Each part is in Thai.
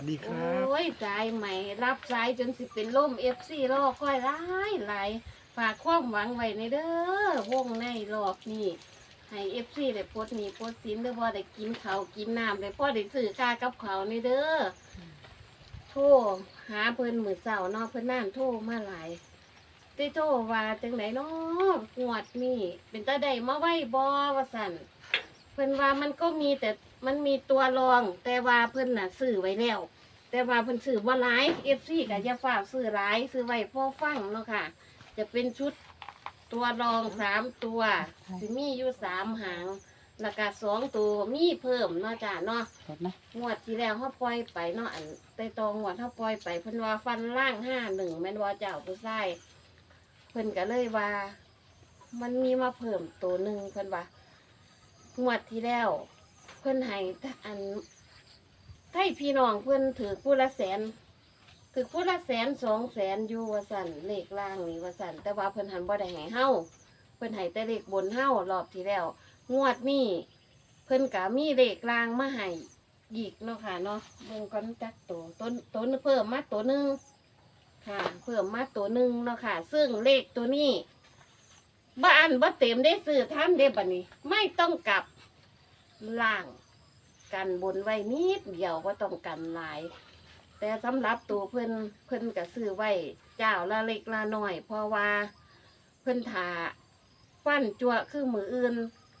วัสดีครับโอ้ยสายใหม่ รับสายจนสิเป็นล่มเอฟซีรอคอยร้ายหลายฝากความหวังไว้ในเด้อวงในรอบนี้ให้เอฟซีได้ปลดหนี้ปลดสินได้พอได้กินเขาวกินน้ำได้พอได้ซื้อค่ากับเขาวในเด้อโทรหาเพิ่นมือเสาเนาะเพิ่นนั่นโทรมาหลายได้โทรว่าจังไหนเนาะงวดนี่เป็นตาได้มาไว้บ่ว่าสั่น เพิ่นว่ามันก็มีแต่ มันมีตัวรองแต่ว่าเพิ่นน่ะซื้อไว้แล้ว แต่ว่าเพิ่นซื้อบ่หลาย FC ก็อย่าฝากซื้อหลายซื้อไว้พอฟังเนาะค่ะ จะเป็นชุดตัวรองสามตัวสิมีอยู่สามหางแล้วก็สองตัวมีเพิ่มเนาะจ้ะเนาะกดนะงวดที่แล้วเขาปล่อยไปเนาะอันใต้ตองงวดเขาปล่อยไปเพิ่นว่าฟันล่างห้าหนึ่งแม่นว่าเจ้าผู้ชายเพิ่นก็เลยว่า มันมีมาเพิ่มตัวหนึ่งเพิ่นว่างวดที่แล้ว เพิ่อนให้อันไทยพี่น้องเพิ่อนถือผู้ละแสนถือผู้ละแสนสองแสนอยู่ว่าสันเลขล่างนี่ว่าสันแต่ว่าเพิ่อนหันบ่ได้ให้เฮาเพิ่อนให้แต่เลขบนเฮารอบที่แล้ว งวดนี้เพิ่อนก็มีเลขล่างมาให้อีกเนาะค่ะเนาะเบิ่งก่อนจักตัวต้นต้นเพิ่มมาตัวหนึ่งค่ะ เพิ่มมาตัวหนึ่งเนาะค่ะ ซึ่งเลขตัวนี้บ้านบ่เต็มได้ซื้อท่านได้บัดนี้ ไม่ต้องกลับ ล่าง กันบนไว้นิดเดียวก็ต้องกันหลาย แต่สำหรับตัวเพิ่นเพิ่นก็ซื้อไว้เจ้าละเล็กละน้อย เพราะว่าเพิ่นถาฟันจั่วคือมืออื่น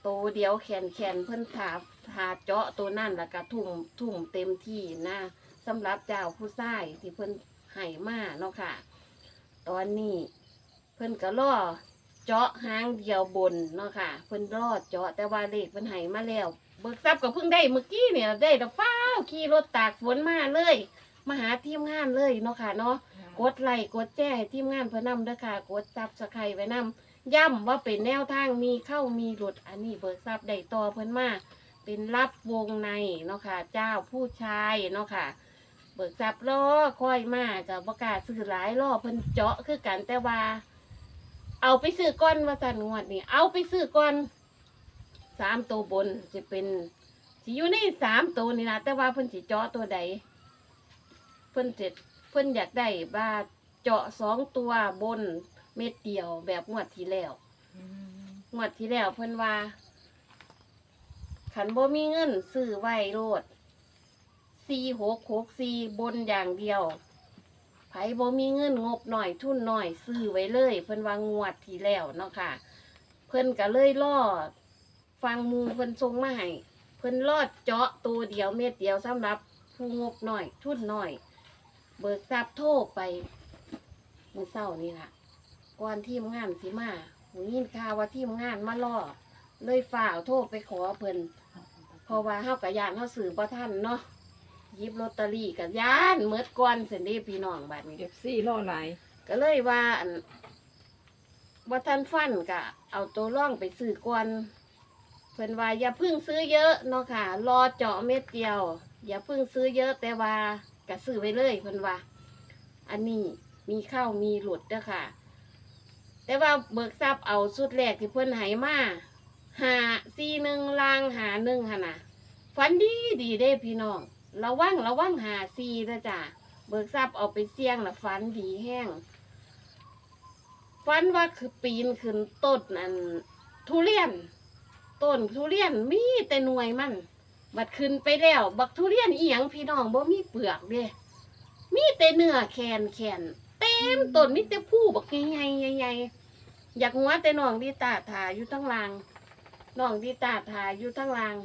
ตัวเดียวแขนแขนเพิ่นถาถาเจาะตัวนั่นแล้วก็ทุ่มทุ่มเต็มที่นะสำหรับเจ้าผู้ชายที่เพิ่นให้มาเนาะค่ะ ตอนนี้เพิ่นก็ล่อเจาะหางเดียวบนเนาะค่ะ เพิ่นรอเจาะแต่ว่าเลขเพิ่นให้มาแล้ว เบิกทรัพย์ก็เพิ่งได้เมื่อกี้เนี่ยได้แต่ฟ้าวขี่รถตากฝนมาเลย มาหาทีมงานเลยเนาะค่ะเนาะกดไลค์กดแจ้ให้ทีมงานเพิ่นนำเด้อค่ะกดซับสไครต์ไว้นำย้ำว่าเป็นแนวทางมีเข้ามีหลุดอันนี้เบิกทรัพย์ได้ต่อเพิ่นมาเป็นรับวงในเนาะค่ะเจ้าผู้ชายเนาะค่ะ เบิกทรัพย์รอคอยมากับประกล้าศซื้อหลายรอเพิ่นเจาะคือกันแต่ว่า เอาไปซื้อก้อนว่าสันงวดนี่เอาไปซื้อก้อน สามตัวบนจะเป็นสิอยู่ในสามตัวนี่นะแต่ว่าเพิ่นสิเจาะตัวใด เพิ่นเจ็ดเพิ่นอยากได้ว่าเจาะสองตัวบนเม็ดเดียวแบบงวดที่แล้วงวดที่แล้วเพิ่นว่าขันบ่มีเงินซื้อไว้โลดสี่หกหกสี่บนอย่างเดียวไผบ่มีเงินงบหน่อยทุนหน่อยซื้อไว้เลย เพิ่นว่างวดที่แล้วเนาะค่ะ เพิ่นก็เลยล่อ ฟังหมูเพิ่นส่งมาให้เพิ่นลอดเจาะตัวเดียวเม็ดเดียวสำหรับผู้งบหน่อย ทุนหน่อย เบิกทรัพย์โทรไปมื้อเช้านี่ล่ะก่อนทีมงานสิมาหูยินข่าวว่าทีมงานมาล่อเลยฝ่าวโทรไปขอเพิ่นเพราะว่าเฮากับยานเฮาซื้อบ่ทันเนาะหยิบลอตเตอรี่กับยานเมิดก่อนเสินเด้พี่น้องบัดนี้ เอฟซีรอหลายก็เลยว่าอันว่าท่านฟันกะเอาตัวร่องไปซื้อก่อน เพิ่นว่าอย่าพึ่งซื้อเยอะเนาะค่ะ รอเจาะเม็ดเดียว อย่าพึ่งซื้อเยอะแต่ว่ากะซื้อไว้เลยเพิ่นว่า อันนี้มีเข้ามีหลุดเด้อค่ะ แต่ว่าเบิกทรัพย์เอาสุดแรกที่เพิ่นให้มาหาซีหนึ่งลางหาหนึ่งค่ะนะฝันดีดีเด้พี่น้องระวังระวังหาซีนะจ้ะเบิกทรัพย์เอาไปเสี่ยงนะฟันดีแห้งฟันว่าคือปีนขึ้นต้นอันทุเรียน ต้นทุเรียนมีแต่หน่วยมัน บัดขึ้นไปแล้ว บักทุเรียนอีหยังพี่น้องบ่มีเปลือกเด้มีแต่เนื้อแขนแขนเต็มต้นมีแต่ผู้บักใหญ่ๆใหญ่ๆอยากหัวแต่น้องดีตาถาอยู่ทั้งลางน้องดีตาถาอยู่ทั้งลาง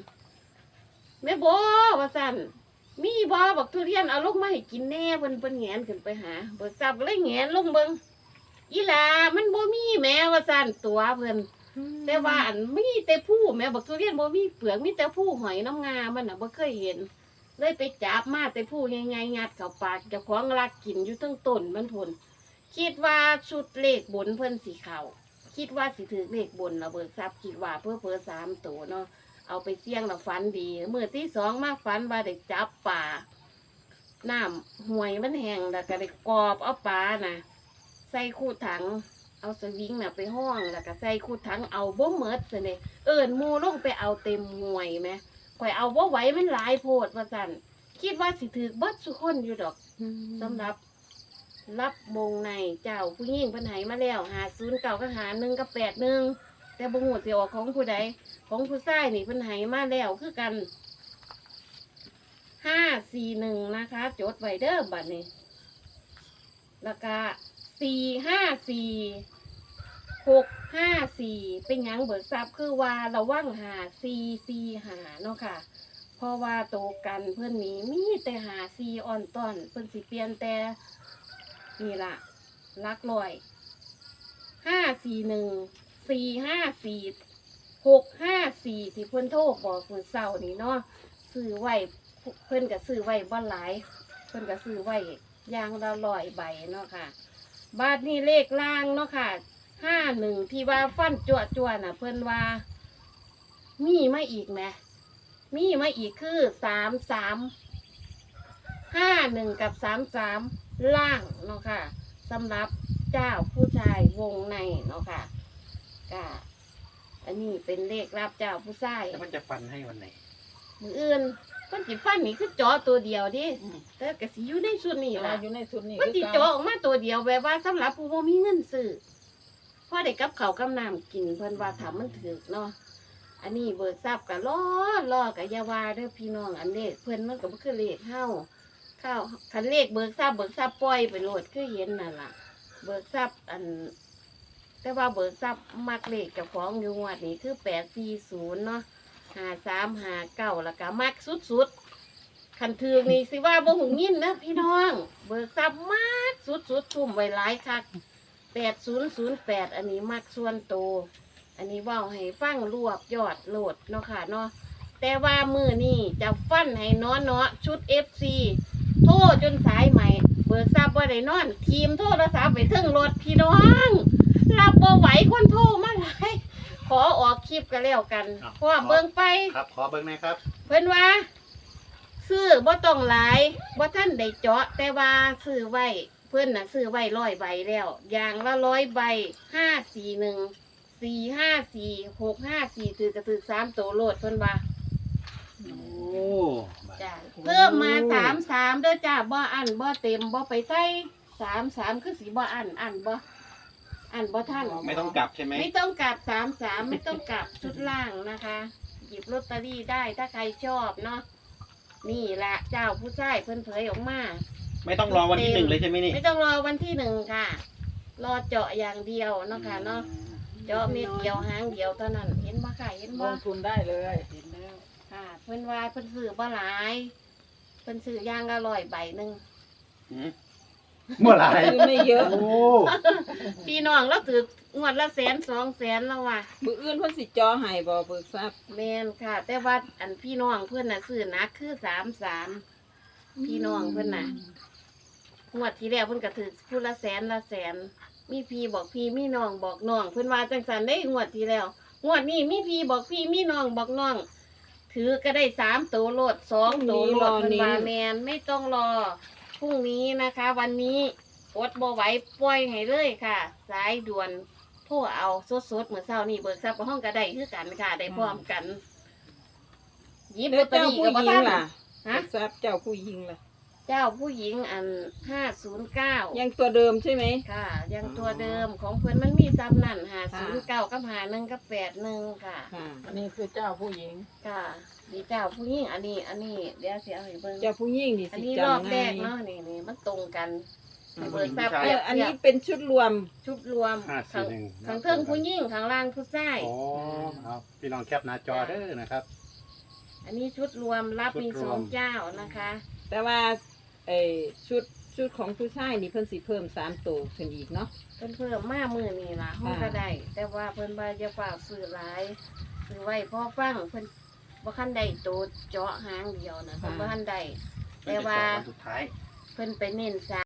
แม่โบว่าสั่นมีบ่บักทุเรียนเอาลงมาให้กินแน่เพิ่นเพิ่นแงนขึ้นไปหาเบิกทรัพย์เลยแงนลงเบิงอีหลามันบ่มีแม่ว่าซั่นตัวเพิ่น แต่ว่าอันมีแต่ผู้แม่บักทุเรียนบ่มีเปลือกมีแต่ผู้หอยน้ำงามันน่ะบ่เคยเห็น เลยไปจับมาแต่ผู้ใหญ่ๆงัดเข้าปากเจ้าของรักกินอยู่ทั้งต้นมันพุ่นคิดว่าชุดเลขบนเพิ่นสิเข้าคิดว่าสิถือเลขบนแล้วเบิกทรัพย์คิดว่าเพื่อเพื่อสามตัวเนาะเอาไปเสี่ยงแล้วฝันดีเมื่อที่สองมาฝันว่าได้จับป่าน้ำห่วยมันแห้งแล้วก็ได้กรอบเอาปลาน่ะ ใส่คู่ถัง เอาสวิงน่ะไปห้องแล้วก็ใส่คู่ถังเอาบ่เมิดซะเนี่ยเอิญมูลงไปเอาเต็มห่วยไหมข่อยเอาบ่ไหวมันหลายโพดว่าสั่นคิดว่าสิถือเบิดสุคนอยู่ดอกสำหรับ รับวงในเจ้าผู้หญิงเพิ่นให้มาแล้วหาศูนย์เก่าก็หาหนึ่งกับแปดหนึ่งแต่บ่ฮู้สิออกของผู้ใดของผู้ชายนี่เพิ่นให้มาแล้วคือกันห้าสี่หนึ่งนะคะ จดไว้เด้อบัดนี้แล้วก็ สี่ห้าสี่หกห้าสี่เป็นหยังเบิกทรัพย์คือว่าระวังหาสี่สี่หาเนาะค่ะ เพราะว่าโตกันเพื่อนนี้มีแต่หาซีออนต้อนเพื่อนสิเปลี่ยนแต่นี่ล่ะลักลอยห้าสี่หนึ่งสี่ห้าสี่หกห้าสี่ที่เพื่อนโทรบอกเพื่อนเศร้านี่เนาะซื้อไว้เพื่อนก็ซื้อไว้บ่หลาย เพื่อนก็ซื้อไว้ยางละลอยใบเนาะค่ะ บาทนี่เลขล่างเนาะค่ะห้าหนึ่งที่ว่าฟันจั่วจั่วๆน่ะ เพื่อนว่า มีมาอีกไหมมีมาอีกคือสามสามห้าหนึ่งกับสามสามล่างเนาะค่ะสำหรับเจ้าผู้ชายวงในเนาะค่ะก็อันนี้เป็นเลขรับเจ้าผู้ชายแล้วมันจะฟันให้วันไหนมืออื่น มันจิฟันนี่คือจอตัวเดียวดิแต่กสิอยู่ในส่วนนี้นี่ล่ะอยู่ในชุดนี้มันคือจิจเก่าอออกมาตัวเดียวแบบว่าสำหรับผู้บ่มีเงินซื้อพอได้กับเขาวกับน้ำกินเพิ่นว่าถามมันถือเนาะอันนี้เบิกทรัพย์กับล้อล้อกับยาวาเด้อพี่น้องอันเลขเพื่อนมันก็บ่คือเลขเฮาข้าวคันเลขเบิกทรัพย์เบิกทรัพย์ปล่อยไปโลดคือเห็นนั่นล่ะ เบิกทรัพย์อัน แต่ว่าเบิกทรัพย์มักเลขเจ้าของอยู่งวดนี้คือแปดสี่ศูนย์เนาะ หาสามหาเก้าแล้วก็มักสุดๆคันถือนี่สิว่าบ่หุงยินนะพี่น้อง เบิกทรัพย์มากสุดๆทุ่มไว้หลายคักแปดศูนย์ศูนย์แปดอันนี้มักส่วนโตวอันนี้เว่าให้ฟังรวบยอดโหลดเนาะค่ะเนาะแต่ว่ามือนี่จะฟันให้น้อเนาะชุด FC โทรจนสายใหม่ เบิกทราบว่าได้นอน ทีมโทรศัพท์ไปถึงรถพี่น้อง รับบ่ไหวคนโทรมาหลาย ขอออกคลิปกันแล้วกันเพราะว่าเบิ่งไป ครับขอเบิ้งหนะครับเพิ่นว่า ซื้อบ่ต้องหลายบ่ท่านได้เจาะ แต่ว่าซื้อไว้ เพิ่นน่ะซื้อไว้ร้อยใบแล้ว อย่างละร้อยใบห้าสี่หนึ่งสี่ห้าสี่หกห้าสี่ถือกระถือสามตัวโลดเพิ่นว่าโอ้จ้าเพิ่มมาสามสามเด้อจ้าบ่อันบ่เต็มบ่ไปใส่สามสามคือสีบ่อันอันบ่ อันบ่ท่านไม่ต้องกลับใช่ไหมไม่ต้องกลับสามสามไม่ต้องกลับชุดล่างนะคะ หยิบลอตเตอรี่ได้ถ้าใครชอบเนาะนี่แหละเจ้าผู้ชายเพิ่นเผยออกมา ไม่ต้องรอวันที่หนึ่งเลยใช่ไหมนี่ ไม่ต้องรอวันที่หนึ่งค่ะ รอเจาะอย่างเดียวเนาะค่ะเนาะเจาะเม็ดเดียวหางเดียวเท่านั้น เห็นบ่ค่ะเห็นลบ่งทุนได้เลยค่ะเพิ่นว่าเพิ่นซื้อบ่หลายเพิ่นซื้อย่างละร้อยใบหนึ่งอืม เมื่อไหร่คือไม่เยอะโอ้พี่น้องเราถืองวดละแสนสองแสนแล้วว่ะมืออื่นเพิ่นสิจอให้บ่เบิกทรัพย์แมนค่ะ แต่ว่าอันพี่น้องเพื่อนน่ะซื้อหนักคือสามสามพี่น้องเพื่อนน่ะงวดที่แล้วเพื่อนก็ถือพูละแสนละแสน มีพี่บอกพี่มีน้องบอกน้อง เพื่อนว่าจังสันได้งวดที่แล้วงวดนี้มีพี่บอกพี่มีน้องบอกน้อง ถือก็ได้สามตัวโลดสองตัวโลดเพื่อนว่าแมนไม่ต้องรอพ รุ่งนี้นะคะ วันนี้อดบ่ไหวปล่อยให้เลยค่ะ สายด่วนโทรเอาสดๆเหมือนเช้านี่เบิกทรัพย์กับห้องก็ได้คือกันค่ะ ได้พร้อมกันหยิบลแล้อวตเตอเจ้ารี่ผู้กับหญิงท่านล่ะฮะเบิกทรัพย์เจ้าผู้หญิงล่ะ เจ้าผู้หญิงอันห้าศูนย์เก้ายังตัวเดิมใช่ไหม ค่ะ ยังตัวเดิมของเพื่อนมันมีซ้ำนั่นหาศูนย์เก้ากับหาหนึ่งกับแปดหนึ่งค่ะ ค่ะ อันนี้คือเจ้าผู้หญิง ค่ะดีเจ้าผู้หญิงอันนี้ อันนี้เดี๋ยวเสียให้เบิ่งเจ้าผู้หญิงนี่อันสินี้รอบจำแรง่ายกเนาะนี่นี่มันตรงกันอืมเบิกทรัพย์เอเปรียอบอันเทียนี้บเป็นชุดรวม ชุดรวมห้าข้าสี่งหนึ่ง ข้างเทิงผู้หญิงข้างล่างผู้ชาย โอ้เอาพี่น้องแคปหน้าจอเด้อนะครับ อันนี้ชุดรวมรับชุดมีรสวอมงเจ้านะคะ แต่ว่าไอ้ชุดชุดของผู้ชายนี่เพิ่นสิเพิ่มสามตัวขึ้นอีกเนาะ เพิ่นเพิ่มมามือนี่ล่ะห้องอ่าก็ได้ แต่ว่าเพิ่นว่าจะฝากซื้อหลายซื้อไว้พอฟังเพิ่นบ่คันได้โตเจาะหางเดียวนะเพิ่นบ่คันได้ แต่ว่าวันสุดท้าย เพิ่นไปเน้นสา